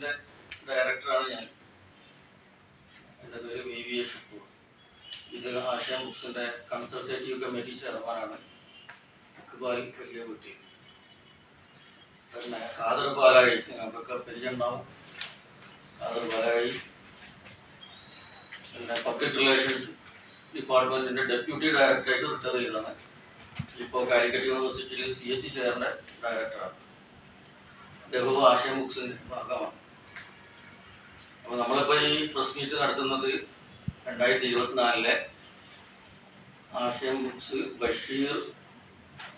ബുക്സിന്റെ ഡയറക്ടറാണ് ഞാൻ. എന്റെ പേര് വി വി എ ഷുക്കൂർ. ഇത് ആശയ ബുക്സിന്റെ കൺസൾട്ടേറ്റീവ് കമ്മിറ്റി ചെയർമാനാണ്. ഇക്ബാലി വലിയ കുട്ടി. പിന്നെ കാതർ പാലായി ഞങ്ങൾക്കൊക്കെ പരിചയമുണ്ടാവും. കാതർ പാലായി പിന്നെ പബ്ലിക് റിലേഷൻസ് ഡിപ്പാർട്ട്മെന്റിന്റെ ഡെപ്യൂട്ടി ഡയറക്ടറായിട്ട് റിട്ടയർ ചെയ്തതാണ്. ഇപ്പോൾ കാലിക്കറ്റ് യൂണിവേഴ്സിറ്റിയിൽ സി എച്ച് ചെയറിന്റെ ഡയറക്ടറാണ്. അദ്ദേഹവും ആശയ ബുക്സിന്റെ ഭാഗമാണ്. അപ്പോൾ നമ്മളിപ്പോൾ ഈ പ്രസ് മീറ്റ് നടത്തുന്നത് രണ്ടായിരത്തി ഇരുപത്തിനാലിലെ ആശയം ബുക്സ് ബഷീർ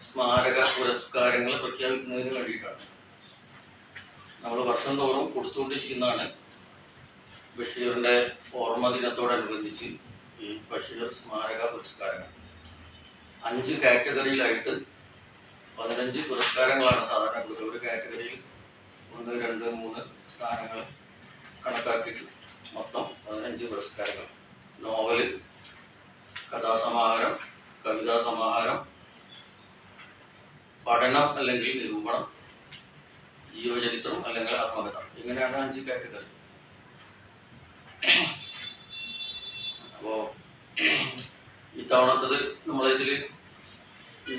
സ്മാരക പുരസ്കാരങ്ങൾ പ്രഖ്യാപിക്കുന്നതിന് വേണ്ടിയിട്ടാണ്. നമ്മൾ വർഷം തോറും കൊടുത്തുകൊണ്ടിരിക്കുന്നതാണ് ബഷീറിന്റെ ഓർമ്മ ദിനത്തോടനുബന്ധിച്ച് ഈ ബഷീർ സ്മാരക പുരസ്കാരങ്ങൾ. അഞ്ച് കാറ്റഗറിയിലായിട്ട് പതിനഞ്ച് പുരസ്കാരങ്ങളാണ് സാധാരണ കൊടുക്കുക ഒരു കാറ്റഗറിയിൽ ഒന്ന് രണ്ട് മൂന്ന് സ്ഥാനങ്ങൾ കണക്കാക്കിയിട്ട്. മൊത്തം പതിനഞ്ച് പുരസ്കാരങ്ങൾ. നോവൽ കഥാസമാഹാരം കവിതാ സമാഹാരം പഠനം അല്ലെങ്കിൽ നിരൂപണം ജീവചരിത്രം അല്ലെങ്കിൽ ആത്മകഥ. ഇങ്ങനെയാണ് അഞ്ച് കാറ്റഗറി. അപ്പോൾ ഇത്തവണത്തത് നമ്മളിതിൽ ഈ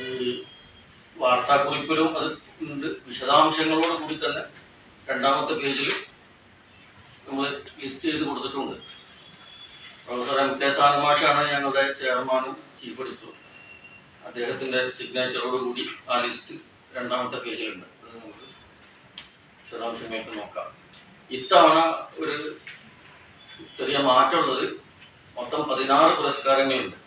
വാർത്താക്കുറിപ്പിലും അത് ഉണ്ട്. വിശദാംശങ്ങളോട് കൂടി തന്നെ രണ്ടാമത്തെ പേജിൽ ലിസ്റ്റ് ചെയ്ത് കൊടുത്തിട്ടുണ്ട്. പ്രൊഫസർ എം കെ സാനമാഷാണ് ഞങ്ങളുടെ ചെയർമാനും ചീഫ് എഡിറ്ററും. അദ്ദേഹത്തിന്റെ സിഗ്നേച്ചറോടുകൂടി ആ ലിസ്റ്റ് രണ്ടാമത്തെ പേജിലുണ്ട്. അത് നമുക്ക് വിശദാംശങ്ങൾക്ക് നോക്കാം. ഇത്തവണ ഒരു ചെറിയ മാറ്റമുള്ളത് മൊത്തം പതിനാറ് പുരസ്കാരങ്ങളുണ്ട്.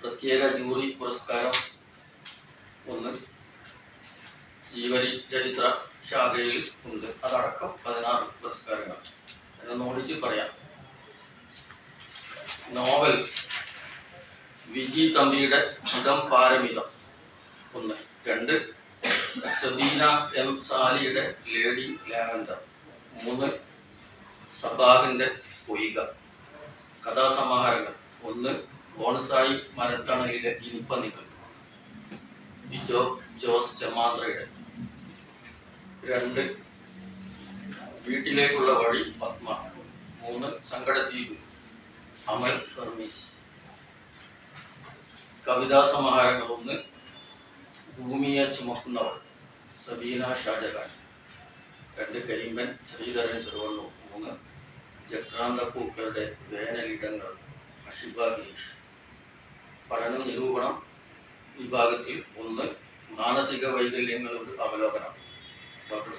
പ്രത്യേക ജൂറി പുരസ്കാരം ഒന്ന് ജീവനി ചരിത്ര ശാഖയിൽ ഉണ്ട്. അതടക്കം പതിനാറ് പുരസ്കാരങ്ങൾ. എന്നൊന്ന് ഓടിച്ച് പറയാം. നോവൽ വിജി തമ്പിയുടെ ഹിതം പാരമിതം. ഒന്ന്. രണ്ട്. സബീന എം സാലിയുടെ ലേഡി ലാവൻഡർ. മൂന്ന്. സബാഹിന്റെ പൊയ്ക. കഥാസമാഹാരങ്ങൾ. ഒന്ന്. ബോണസായി മരത്തണലിലെ ഇനിപ്പനികൾ ജോസ് ചമാന്ത്രയുടെ രണ്ട്. വീട്ടിലേക്കുള്ള വഴി പത്മ. മൂന്ന് സങ്കടദ്വീപ്. അമൽ ഫർമീസ് കവിതാ സമാഹാരങ്ങൾ ഒന്ന്. ഭൂമിയെ ചുമക്കുന്നവർ സബീന ഷാജഹാൻ. രണ്ട് കരിമ്പൻ ശ്രീധരൻ ചെറുവണ്ണൂർ. മൂന്ന് ജക്രാന്ത പൂക്കളുടെ വേനലിടങ്ങൾ അഷിബ ഗിരീഷ്. പഠന നിരൂപണം വിഭാഗത്തിൽ ഒന്ന്. മാനസിക വൈകല്യങ്ങളുടെ അവലോകനം. Dr.